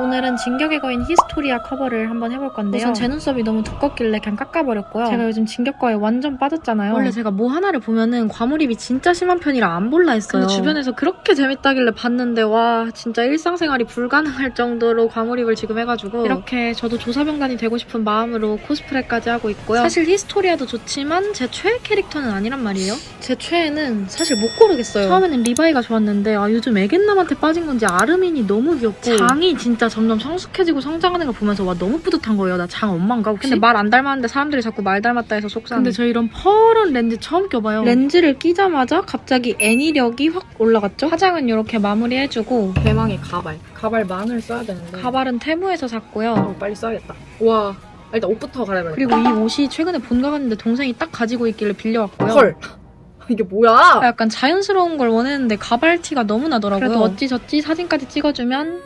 오늘은 진격의 거인 히스토리아 커버를 한번 해볼 건데요. 우선 제 눈썹이 너무 두껍길래 그냥 깎아버렸고요. 제가 요즘 진격과에 완전 빠졌잖아요. 원래 제가 뭐 하나를 보면은 과몰입이 진짜 심한 편이라 안 볼라 했어요. 근데 주변에서 그렇게 재밌다길래 봤는데 와 진짜 일상생활이 불가능할 정도로 과몰입을 지금 해가지고 이렇게 저도 조사병단이 되고 싶은 마음으로 코스프레까지 하고 있고요. 사실 히스토리아도 좋지만 제 최애 캐릭터는 아니란 말이에요. 제 최애는 사실 못 고르겠어요. 처음에는 리바이가 좋았는데 아, 요즘 애견남한테 빠진 건지 아르민이 너무 귀엽고 장이 진짜 점점 성숙해지고 성장하는 걸 보면서 와 너무 뿌듯한 거예요. 나 장 엄마인가 혹시? 근데 말 안 닮았는데 사람들이 자꾸 말 닮았다 해서 속상해. 근데 저 이런 퍼런 렌즈 처음 껴봐요. 렌즈를 끼자마자 갑자기 애니력이 확 올라갔죠? 화장은 이렇게 마무리해주고 대망의 가발. 가발 망을 써야 되는데. 가발은 테무에서 샀고요. 어, 빨리 써야겠다. 와. 일단 옷부터 갈아입어야 그리고 이 옷이 최근에 본가 갔는데 동생이 딱 가지고 있길래 빌려왔고요. 헐. 이게 뭐야? 아, 약간 자연스러운 걸 원했는데 가발티가 너무 나더라고요. 그래도 어찌저찌 사진까지 찍어주면